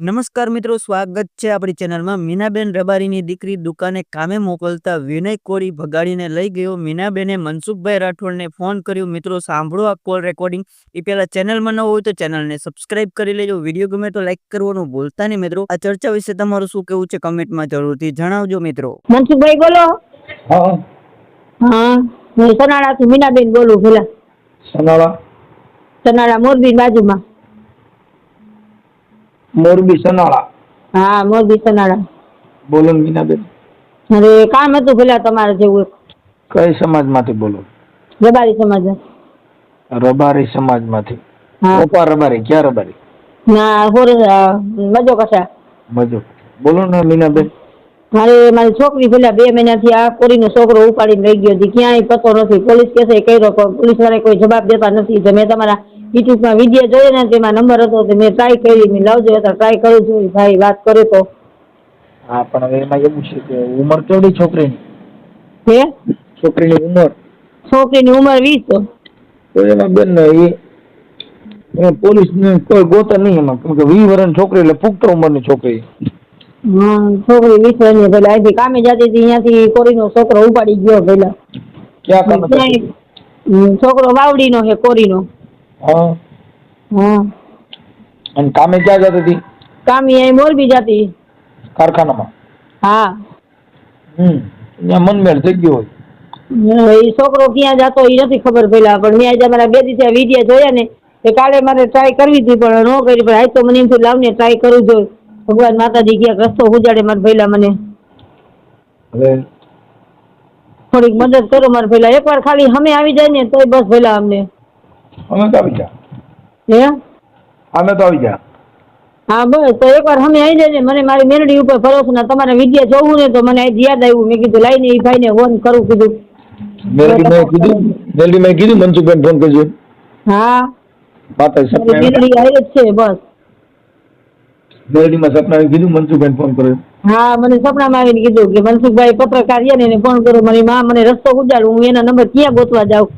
નમસ્કાર મિત્રો સ્વાગત છે આપણી ચેનલમાં. મીનાબેન રબારીની દીકરી દુકાને કામે મોકલતા વિનય કોરી ભગાડીને લઈ ગયો. મીનાબેને મનસુખભાઈ રાઠોડને ફોન કર્યો મિત્રો સાંભળો આ કોલ રેકોર્ડિંગ એ પહેલા ચેનલમાં ન હોય તો ચેનલને સબસ્ક્રાઇબ કરી લેજો. વીડિયો ગમે તો લાઈક કરવાનું ભૂલતા નહીં મિત્રો. આ ચર્ચા વિશે તમારું શું કેવું છે કમેન્ટમાં જરૂરથી જણાવજો મિત્રો. મનસુખભાઈ બોલો. હા. હા હું સનાળાથી મીનાબેન બોલું પેલા. સનાળા. સનાળા મોરબી બાજુમાં. મોરબી સનાળા. હા મોરબી સનાળા. બોલો ને મીનાબેન. અરે કામ હતું પેલા તમારે જેવું કઈ સમાજમાંથી બોલો? રબારી સમાજ રબારી સમાજમાંથી. હા. ઓપા રબારી ક્યાં રબારી? ના હોર મજો કશા મજો બોલો ને મીનાબેન. મારે મારી છોકરી પેલા બે મહિનાથી આ કોરીનો છોકરો ઉપાડીને લઈ ગયો હતી ક્યાંય પતો નથી. પોલીસ કેસે કર્યો પોલીસવાળા કોઈ જવાબ દેતા નથી. મેં તમારા યુટ્યુબમાં વીડિયો જોયો ને તેમાં નંબર હતો તો મેં ટ્રાય કરી મેં લાવજો હતા ટ્રાય કરું છું ભાઈ વાત કરે તો. હા પણ હવે એમાં એવું છે કે ઉંમર કેવડી છોકરીની? હે? છોકરીની ઉંમર? છોકરીની ઉંમર વીસ તો. એમાં બેન એ પોલીસ ને કોઈ ગોતા નહીં એમાં કેમ કે વી વર્ષની છોકરી એટલે પુખ્ત ઉંમરની છોકરી. હા છોકરી વીસ વર્ષની પેલા અહીંથી કામે જતી હતી ત્યાંથી કોરીનો છોકરો ઉપાડી ગયો પેલા. ક્યાં કામ છોકરો વાવડીનો છે કોરીનો. હા. હા. અને કામે ક્યાં જતી હતી? કામ અહીં મોરબી જતી. કારખાનામાં? હા. હમ. ત્યાં મનમેળ થઈ ગયો હોય. એ છોકરો ક્યાં જતો એ નથી ખબર પેલા પણ મેં આજે મારા બે દિવસે વીડિયો જોયા ને તે કાલે મારે ટ્રાય કરવી હતી પણ ન કરી પણ આજ તો મને એમ થયું લાવને ટ્રાય કરું જોઈએ ભગવાન માતાજી ક્યાંક રસ્તો ઉજાડે મારા પેલા મને. થોડીક મદદ કરો મારે પેલા એકવાર ખાલી અમે આવી જાય ને તોય બસ પહેલા અમને. અમે તો આવી જા. હે? અમે તો આવી જા. હા બસ. તો એકવાર અમે આવી જાય મને મારી મેરડી ઉપર ભરોસો ના તમારે વિદ્યા જોવું ને તો મને યાદ આવ્યું. મેં કીધું લાઈને એ ભાઈને ફોન કરું કીધું. મેરડી મેં કીધું મેરડી મેં કીધું મનસુખભાઈ ફોન કરજો. હા. મારી સપના મેરડી આવી જ છે બસ. મેલડીમાં સપના કીધું મનસુખભાઈ ફોન કર્યો. હા મને સપનામાં આવીને કીધું કે મનસુખભાઈ પત્રકાર છે ને એને ફોન કરો. મારી માં મને રસ્તો ઉજાડું. હું એના નંબર ક્યાં ગોતવા જાઉં?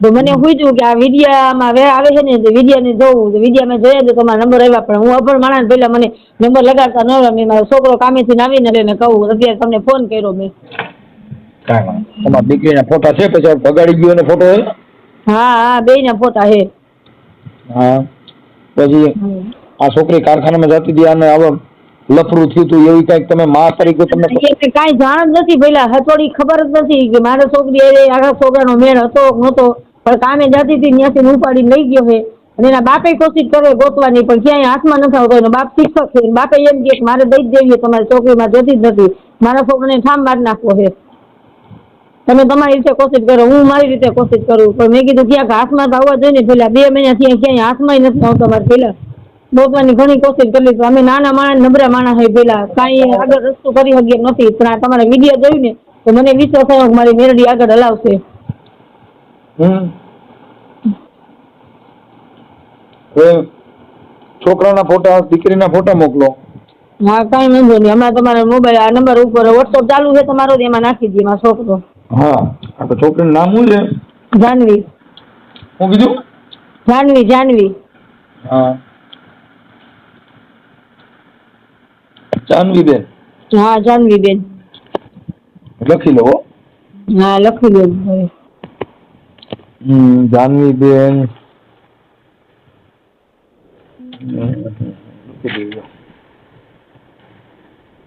તો મને પૂછ્યું કે આ વિડિયામાં વે આવે છે ને વિડિયા વિડિયાને જોવું તો વિડિયામાં જોયા તો તમારા નંબર આવ્યા પણ હું અભણ માણસ પહેલા મને નંબર લગાડતા ન રમે. મારો છોકરો કામેથી આવીને એટલે એને કહું. અત્યારે તમને ફોન કર્યો મેં. કાંઈ તમારા દીકરીના ફોટા છે? પછી ભગાડી ગયો એનો ફોટો હા? હા બે ના ફોટા હે હા. પછી આ છોકરી કારખાનામાં જતી હતી અને હવે લફરું થયું હતું એવી કંઈક તમે માં તરીકે તમને કઈ જાણ જ નથી પેલા હથોડી ખબર જ નથી કે મારા છોકરી એ આખા છોકરાનો મેળ હતો નહોતો. પણ કામે જતી હતી, ત્યાંથી ઉપાડીને લઈ ગયો છે અને એના બાપે કોશિશ કરે ગોતવાની, પણ ક્યાંય હાથમાં નથી આવતો. એનો બાપ શિક્ષક છે. બાપે એમ કે મારે દઈ જ દેવી તમારી છોકરીમાં જતી જ નથી. મારા છોકરાને ઠામ મારી નાખવો છે તમે તમારી રીતે કોશિશ કરો, હું મારી રીતે કોશિશ કરું. પણ મેં કીધું ક્યાંક હાથમાં તો આવવા જોઈએ ને પેલા બે મહિના થયા, ક્યાંય હાથમાં નથી આવતો મારે પેલા ગોતવાની ઘણી કોશિશ કરી તો અમે નાના માણસ નબળા માણસ હોય પેલા. કાંઈ આગળ રસ્તો કરી શકીએ નથી. પણ આ તમારા વીડિયો જોયું ને તો મને વિશ્વાસ થયો કે મારી મેરડી આગળ હલાવશે. છોકરાના ફોટા દીકરીના ફોટા મોકલો. હા કાંઈ વાંધો નહીં. હમણાં તમારા મોબાઈલ આ નંબર ઉપર વોટ્સઅપ ચાલુ છે તમારો એમાં નાખી દઈએ મારો છોકરો હા આ તો છોકરીનું નામ શું છે? જાનવી. હું કીધું? જાનવી જાનવી. હા. જાનવીબેન હા જાનવી બેન લખી લો હો. હા લખી લો હવે. હમ જાનવીબેન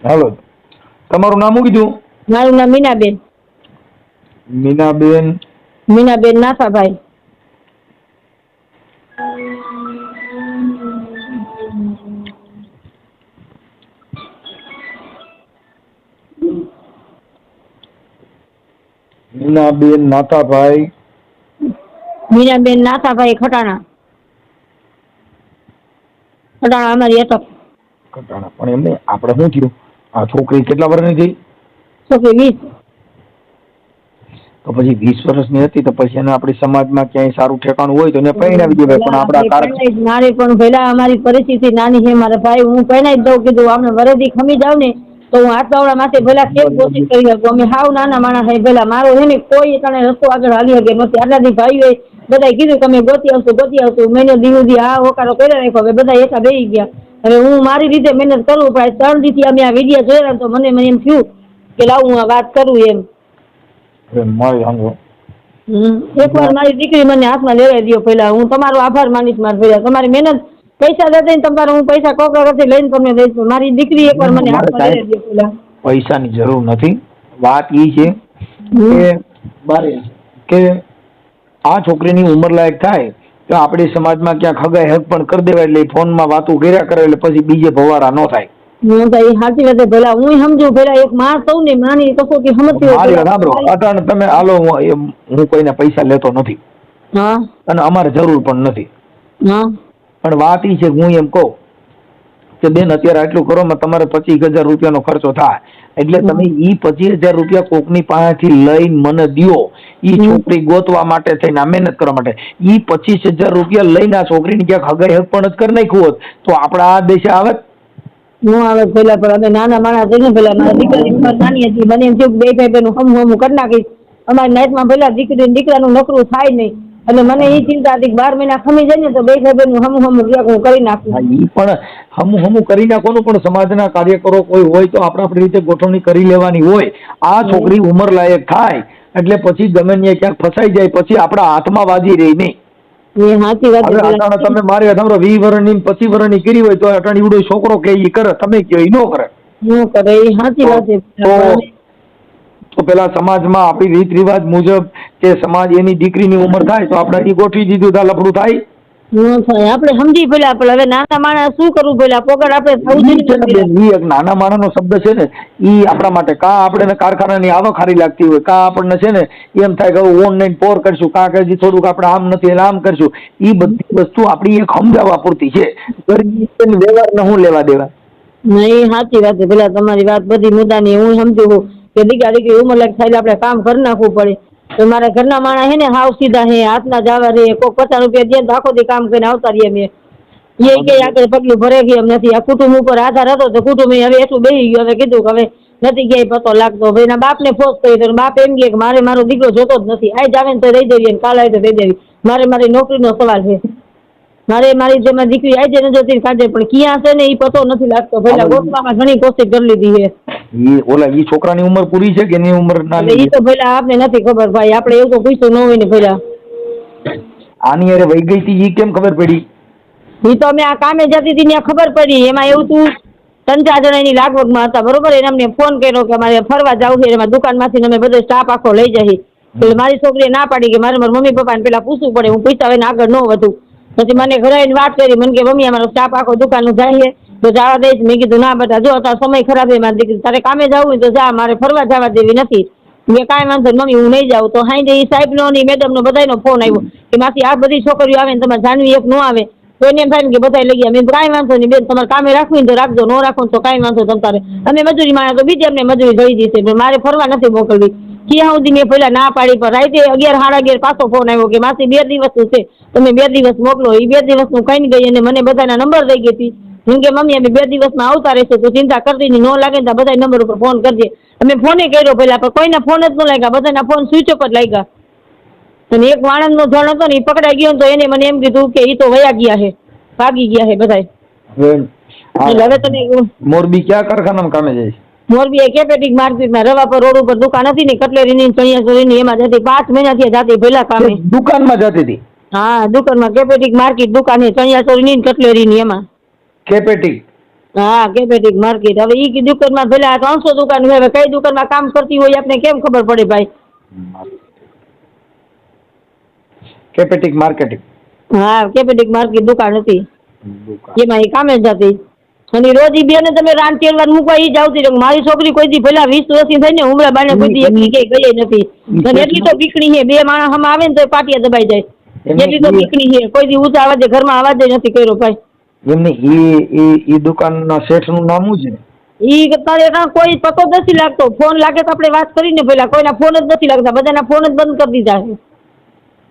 હાલો તમારું નામ શું કીધું મારું નામ મીનાબેન મીનાબેન મીનાબેન નાથાભાઈ મીનાબેન નાથાભાઈ. મીનાબેન નાથાભાઈ ખટાણા. ખટાણા અમારી અટક ખટાણા. પણ એમને આપણે શું થયું? આ છોકરી કેટલા વર્ષની થઈ છોકરી વીસ. તો પછી વીસ વર્ષની હતી તો પછી એને આપણી સમાજમાં ક્યાંય સારું ઠેકાણું હોય તો એને પહેરાવી દેવાય પણ આપણા કારણ મારે પણ પેલા અમારી પરિસ્થિતિ નાની છે. મારા ભાઈ હું પહેરાવી દઉં કીધું આપણે વરેદી ખમી જાવ ને તો હું હાથવાળા માટે ભલા કેમ કોશિશ કરી શકું? અમે હાવ નાના માણસ હે ભલા. મારો હે ને કોઈ તને રસ્તો આગળ હાલી શકે નથી. આટલાથી ભાઈઓ બધાએ કીધું કે અમે ગોતી આવશું ગોતી આવશું. મેં દી આ હોકારો કર્યા રાખ્યો. હવે બધા એકા બેસી ગયા. હવે હું મારી રીતે મહેનત કરું પણ ત્રણ દીથી અમે આ વીડિયો જોયા તો મને મને એમ થયું કે લાવ હું આ વાત કરું એમ. મારી હમ. એકવાર મારી દીકરી મને હાથમાં લેવાઈ દો પહેલા હું તમારો આભાર માનીશ મારા પહેલા તમારી મહેનત પૈસા દેતા ને તમારે હું પૈસા કોકરા કરતી લઈને તમને દઈશ. મારી દીકરી એકવાર મને હાથમાં પૈસાની જરૂર નથી. વાત એ છે કે બારે કે આ છોકરીની ઉંમર લાયક થાય તો આપણે સમાજમાં ક્યાંક હગાઈ હક પણ કરી દેવાય એટલે ફોનમાં વાતો કર્યા કરે એટલે પછી બીજે ભવારા ન થાય. હું તો એ સાચી વાત છે. હું સમજુ પેલા એક માં સૌ ને માની કસોટી સમજતી હોય સાંભળો અટાણ તમે હાલો હું એમ- હું કોઈને પૈસા લેતો નથી. હા. અને અમારે જરૂર પણ નથી. હા. પણ વાત એ છે કે હું એમ કહું કે બેન અત્યારે આટલું કરો તમારે પચીસ હજાર રૂપિયાનો ખર્ચો થાય. એટલે તમે ઈ પચીસ હજાર રૂપિયા કોકની પાસેથી લઈને મને દો ઈ છોકરી ગોતવા માટે થઈને મહેનત કરવા માટે. ઈ પચીસ હજાર રૂપિયા લઈને આ છોકરીને ક્યાંક હગાઈ હક પણ જ કરી નાખ્યું હોત. તો આપણા આ દેશે આવે? હું આવે પેલા પણ અમે નાના માણસ છે ને પેલા મારા દીકરી નાની હતી. મને એમ થયું બે ભાઈ બહેનું હમ હમ કરી નાખીશ. અમારી નાઈટમાં પેલા દીકરી દીકરાનું નોકરું થાય નહીં. અને મને એ ચિંતા હતી બાર મહિના ખમી જાય ને તો બે ભાઈ બહેનું હમ હમ હું કરી નાખું. ઈ પણ હમું હમું કરી નાખવાનું પણ સમાજના કાર્યકરો કોઈ હોય તો આપણે આપણી રીતે ગોઠવણી કરી લેવાની હોય. આ છોકરી ઉંમર લાયક થાય એટલે પછી ગમે ને ક્યાંક ફસાઈ જાય પછી આપણા હાથમાં વાજી રહી નહીં. એ તમે મારે તમારો વી ની પચી વરણી કરી હોય તો અટાણી ઉડો છોકરો કે ઈ કરે તમે કયો ઈ નો કરે. કરે એ સાચી વાત છે. તો પેલા સમાજમાં આપણી રીત રિવાજ મુજબ કે સમાજ એની દીકરીની ઉંમર થાય તો આપણે એ ગોઠવી દીધું તા લફડું થાય. આપણે સમજી પેલા પણ હવે નાના માણસ શું કરવું પેલા પોકળ આપણે ને એક નાના માણસનો શબ્દ છે ને ઈ આપણા માટે કા આપણે કારખાનાની આવક સારી લાગતી હોય કા આપણને છે ને એમ થાય કે ઓનલાઈન પોર કરશું કા કે થોડુંક આપણે આમ નથી એટલે આમ કરશું. ઈ બધી વસ્તુ આપણી એક સમજાવવા પૂરતી છે. વ્યવહાર ને હું લેવા દેવા. નહીં સાચી વાત છે. પેલા તમારી વાત બધી મુદ્દાની હું સમજુ છું. કે દીકરા દીકરી ઉંમર લાયક થાય આપણે કામ કરી નાખવું પડે. તો મારા ઘરના માણસ હે ને હાવ સીધા હે હાથના જાવા રે કોઈ પચાસ રૂપિયા દે તો આખો દી કામ કરીને આવતા રહીએ મેં એ કે આગળ પગલું ભરે ગઈ એમ નથી. આ કુટુંબ ઉપર આધાર હતો તો કુટુંબ હવે એટલું બેસી ગયું. હવે કીધું કે હવે નથી ગયા પતો લાગતો. હવે એના બાપને ફોર્સ કરી તો બાપ એમ કે મારે મારો દીકરો જોતો જ નથી. આજ આવે ને તો દઈ દેવી કાલે કાલ આવે તો દઈ દેવી. મારે મારી નોકરીનો સવાલ છે. મારે મારી જે મારી દીકરી આવી જાય જોતી કાઢે પણ ક્યાં છે ને એ પતો નથી લાગતો. પેલા ગોતવામાં ઘણી કોશિશ કરી લીધી છે. ઈ ઓલા ઈ છોકરાની ઉંમર પૂરી છે કે એની ઉંમર ના એ તો પેલા આપને નથી ખબર ભાઈ આપણે એવું તો પૂછ્યું ન હોય ને પેલા આની અરે વહી ગઈ હતી ઈ કેમ ખબર પડી? ઈ તો અમે આ કામે જતી હતી ત્યાં ખબર પડી. એમાં એવું તું ત્રણ ચાર જણા એની લાગવગમાં હતા બરોબર? એને અમને ફોન કર્યો કે અમારે ફરવા જવું છે એમાં દુકાનમાંથી અમે બધો સ્ટાફ આખો લઈ જઈએ. એટલે મારી છોકરીએ ના પાડી કે મારે મારા મમ્મી પપ્પાને પેલા પૂછવું પડે. હું પૂછતા હોય ને આગળ ન વધુ. પછી મને ઘરે વાત કરી. મને કે, મમ્મી, અમારો સ્ટાફ આખો દુકાનનું જાય તો જવા દઈશ મેં કીધું, ના બેટા, જો, તારો સમય ખરાબ છે. મારી દીકરી, તારે કામે જવું તો જા, મારે ફરવા જવા દેવી નથી. મેં કાંઈ વાંધો મમ્મી, હું નહીં જાઉં. તો હાઈ એ સાહેબનો ને મેડમનો બધાયનો ફોન આવ્યો કે, માસી, આ બધી છોકરીઓ આવે ને તમારે જાનવી એક ન આવે. તો એને એમ થાય કે બધા લઈ ગયા. મેં કાંઈ વાંધો નહીં બેન, તમારે કામે રાખવી તો રાખજો, ન રાખો તો કાંઈ વાંધો તમ તારે અમે મજૂરી માણો તો બીજી અમને મજૂરી જઈ જશે મારે ફરવા નથી મોકલવી. ક્યાં સુધી મેં પેલા ના પાડી પણ રાતે અગિયાર સાડા અગિયાર પાછો ફોન આવ્યો કે માસી બે દિવસનું છે તમે બે દિવસ મોકલો. એ બે દિવસનું કઈ ગઈ અને મને બધાના નંબર દઈ ગઈ હતી. જેમ કે મમ્મી અમે બે દિવસમાં આવતા રહીશું તો ચિંતા કરતી નહીં ન લાગે ને તો બધા નંબર ઉપર ફોન કરજે. અમે ફોને કર્યો પહેલા પણ કોઈના ફોન જ ન લાગ્યા બધાના ફોન સ્વિચ ઓફ જ લાગ્યા. અને એક વાણંદનો જણ હતો ને એ પકડાઈ ગયો તો એને મને એમ કીધું કે એ તો વયા ગયા છે ભાગી ગયા છે બધા હવે તમે મોરબી ક્યાં કારખાનામાં કામે જાય છે? મોરબી કેપેટિક માર્કેટમાં રવાપર રોડ ઉપર દુકાન હતી ને કટલેરીની ચણિયાચોળીની એમાં જતી પાંચ મહિનાથી જતી પેલા કામે. દુકાનમાં જતી હતી? હા દુકાનમાં કેપેટિક માર્કેટ દુકાન ચણિયાચોળીની ને કટલેરીની એમાં. કેપેટિક? હા કેપેટિક માર્કેટ. હવે ઈ દુકાનમાં પેલા ત્રણસો દુકાન હવે કઈ દુકાનમાં કામ કરતી હોય આપને આપણે કેમ ખબર પડે ભાઈ? કેપેટિક માર્કેટિંગ. હા કેપેટિક માર્કેટ દુકાન હતી. એમાં એ કામે જ જતી. અને રોજી બેન તમે રાન તેલવાર મૂકવા ઈ જ આવતી રહે. મારી છોકરી કોઈ દી પેલા વીસ વર્ષની થઈ ને ઉમરા બાને કોઈ દી એકલી ક્યાંય ગઈ નથી. અને એટલી તો બીકણી છે. બે માણસ હમ આવે ને તો પાટિયા દબાઈ જાય. એટલી તો ઈ- બીકણી છે. કોઈ દી ઊંચા અવાજે ઘરમાં અવાજ જ નથી કર્યો ભાઈ. એમને ઈ ઈ ઈ દુકાનના શેઠનું નામ શું છે? ઈ તારે કોઈ પતો નથી લાગતો. ફોન લાગે તો આપણે વાત કરીને પેલા કોઈના ફોન જ નથી લાગતા. બધાના ફોન જ બંધ કરી દીધા છે.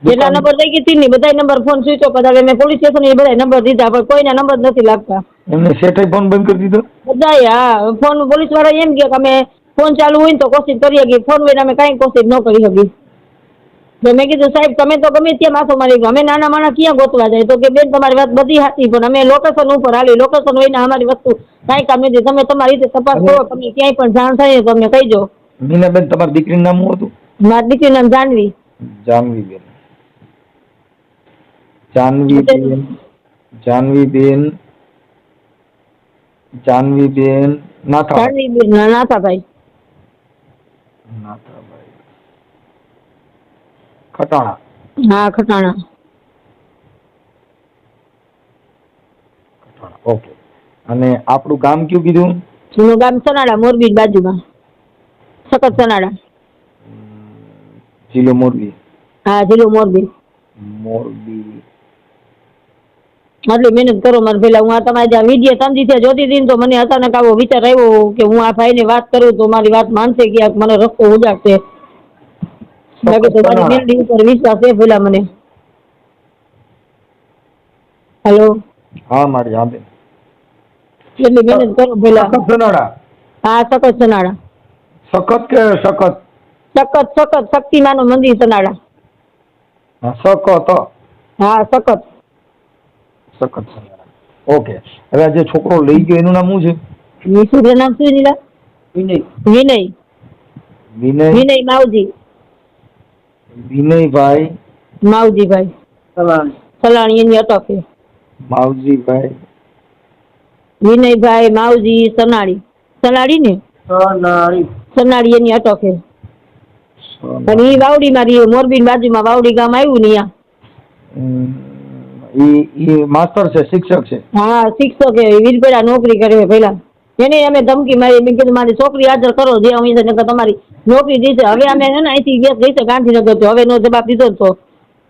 જેટલા નંબર થઈ ગઈ હતી ને બધા નંબર ફોન સ્વિચ ઓફ હતા મેં પોલીસ સ્ટેશન એ બધા નંબર દીધા પણ કોઈના નંબર નથી લાગતા. એમને શેઠે ફોન બંધ કરી દીધો? બધા હા ફોન પોલીસવાળા એમ કે અમે ફોન ચાલુ હોય ને તો કોશિશ કરી શકીએ ફોન વગર અમે કાંઈ કોશિશ ન કરી શકીએ. તો મેં કીધું સાહેબ તમે તો ગમે ત્યાં માથો મારી અમે નાના માણસ ક્યાં ગોતવા જાય? તો કે બેન તમારી વાત બધી હતી પણ અમે લોકેશન ઉપર હાલી. લોકેશન હોય ને અમારી વસ્તુ કાંઈ કામ નથી. તમે તમારી રીતે તપાસ કરો તમને ક્યાંય પણ જાણ થાય તો અમને કહીજો. મીનાબેન તમારી દીકરીનું નામ શું હતું? મારી દીકરીનું નામ જાનવી. જાનવીબેન જાનવીબેન જાનવીબેન જાનવીબેન નાથા જાનવીબેન નાથાભાઈ. નાથાભાઈ. ખટાણા. હા ખટાણા. ખટાણા ઓકે. અને આપણું ગામ કયું કીધું? જૂનું ગામ સનાડા મોરબી બાજુમાં. સખત સનાડા. જિલ્લો મોરબી. હા જિલ્લો મોરબી. મોરબી. આટલી મહેનત કરો મારે પેલા હું આ તમારે જ્યાં વીડિયો સમજી દિવસે જોતી હતી તો મને અચાનક આવો વિચાર આવ્યો કે હું આ ભાઈને વાત કરું તો મારી વાત માનશે ક્યાંક મને રસ્તો ઉજાગશે. મારી મેલડી ઉપર વિશ્વાસ છે પેલા મને. હેલો. હા મારી હા એટલી મહેનત કરો પેલા સખત સનાડા હા સખત સનાડા સખત કે સખત? સખત સખત શક્તિમાનું મંદિર સનાડા સખત હા સખત. સખત ઓકે. હવે આ જે છોકરો લઈ ગયો એનું નામ શું છે? વિશુભ નામ શું નીલા? વિનય. વિનય. વિનય. વિનય માવજી. વિનયભાઈ. માવજીભાઈ. સલાણી. સલાણી એની અટકે માવજીભાઈ. વિનયભાઈ માવજી સનાળી સનાળી ને? સનાળી સનાળી એની અટકે. અને એ વાવડી માં રહી મોરબી બાજુમાં વાવડી ગામ આવ્યું ને અહીંયા હમ, ઈ માસ્ટર છે શિક્ષક છે. હા શિક્ષક છે વીરપેડા નોકરી કરે પેલા એને અમે ધમકી મારી મેં કીધું મારી છોકરી હાજર કરો જે અમે નકર તમારી નોકરી દીશે હવે અમે છે ને અહીંથી ગેસ ગઈ છે ગાંધીનગર તો હવે નો જવાબ દીધો તો.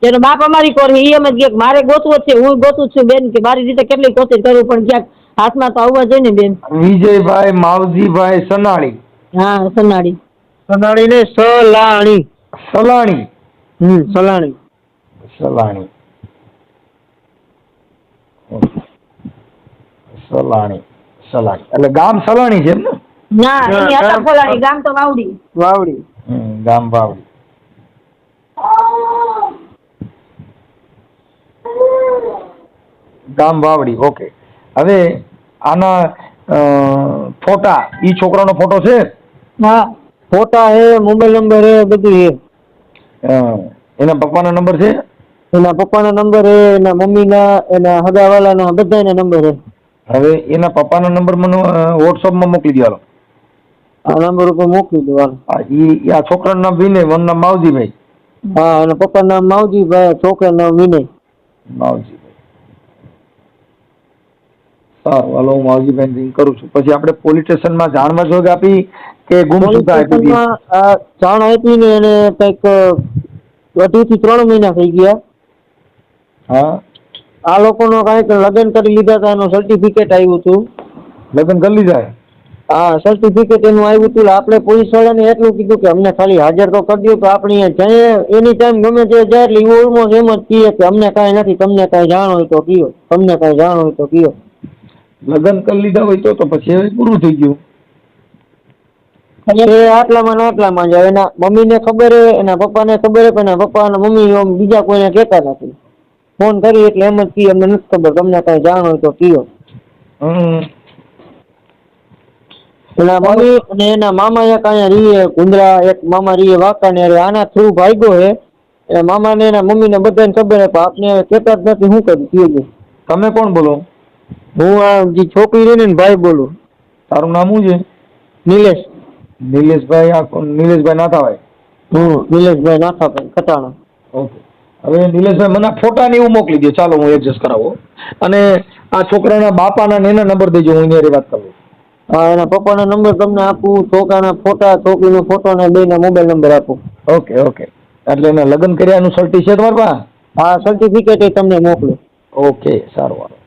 એનો બાપ અમારી કોર એ એમ જ કે મારે ગોતવો છે હું ગોતું છું બેન કે મારી રીતે કેટલી કોશિશ કરું પણ ક્યાંક હાથમાં તો આવવા જોઈએ ને બેન. વિજયભાઈ માવજીભાઈ સનાળી હા સનાળી સનાળી ને સલાણી. સલાણી. હમ સલાણી. સલાણી. સલાણી સલાણી. એટલે ગામ સલાણી છે એમ ને? ના એની ગામ તો વાવડી. વાવડી. હમ, ગામ બાવડી ગામ વાવડી ઓકે. હવે આના ફોટા ઈ છોકરાનો ફોટો છે? હા ફોટા હે મોબાઈલ નંબર હે બધું હે. એના પપ્પાનો નંબર છે? એના પપ્પાના નંબર હે એના મમ્મીના એના હગાવાલાના બધાના નંબર હે. હવે એના પપ્પાનો નંબર મને વોટ્સઅપમાં મોકલી દો હાલો. આ નંબર ઉપર મોકલી દો હાલો. ઈ આ છોકરાનું નામ વિનય વન નામ માવજીભાઈ. હા અને પપ્પાનું નામ માવજીભાઈ છોકરાનું નામ વિનય. માવજીભાઈ. સારું હાલો હું માવજીભાઈ રિંગ કરું છું. પછી આપણે પોલીસ સ્ટેશનમાં જાણમાં જોગ આપી કે ગુમસુદા આપી આ જાણ આપી ને એને કંઈક અઢી થી ત્રણ મહિના થઈ ગયા. હા. આ લોકોનો કાંઈક લગ્ન કરી લીધા હતા એનું સર્ટિફિકેટ આવ્યું હતું. લગ્ન કરી લીધા? હા સર્ટિફિકેટ એનું આવ્યું હતું આપણે પોલીસ વાળાને એટલું કીધું કે અમને ખાલી હાજર તો કરી દો તો આપણે જઈએ. એની ટાઈમ ગમે તે જાય એટલે એવું ઓલમોસ્ટ એમ જ કહીએ કે અમને કાંઈ નથી તમને કાંઈ જાણ હોય તો કયો તમને કાંઈ જાણ હોય તો કયો લગ્ન કરી લીધા હોય તો તો પછી પૂરું થઈ ગયું. એ આટલામાં ને આટલામાં જાય એના મમ્મીને ખબર હે એના પપ્પાને ખબર હે પણ એના પપ્પા અને મમ્મી બીજા કોઈને કહેતા નથી. ફોન કરી એટલે એમ જ કીએ અમને નથી ખબર તમને કાંઈ જાણ હોય તો કયો. હમ. એના મમ્મી અને એના મામા એક અહીંયા રહીએ કુંદરા એક મામા રહીએ અરે આના થ્રુ ભાગ્યો હે એના મામાને એના મમ્મીને બધાને ખબર પણ આપને કહેતા જ નથી શું કરું કયો તમે કોણ બોલો? હું આ જે છોકરી રહી ને ભાઈ બોલું. તારું નામ શું છે? નિલેશ. નિલેશભાઈ? નિલેશભાઈ નાથાભાઈ? હું નિલેશભાઈ નાથાભાઈ કટાણા. ઓકે. હવે નિલેશભાઈ મને ફોટા ને એવું મોકલી દે ચાલો હું એડજસ્ટ કરાવો અને આ છોકરાના બાપાના ને એના નંબર દેજો હું એની વાત કરું. હા એના પપ્પાનો નંબર તમને આપું છોકરાના ફોટા છોકરીનો ફોટો ને બેના મોબાઈલ નંબર આપું. ઓકે ઓકે એટલે એના લગ્ન કર્યાનું સર્ટી છે તમારી પાસે? હા સર્ટિફિકેટ તમને મોકલું. ઓકે સારું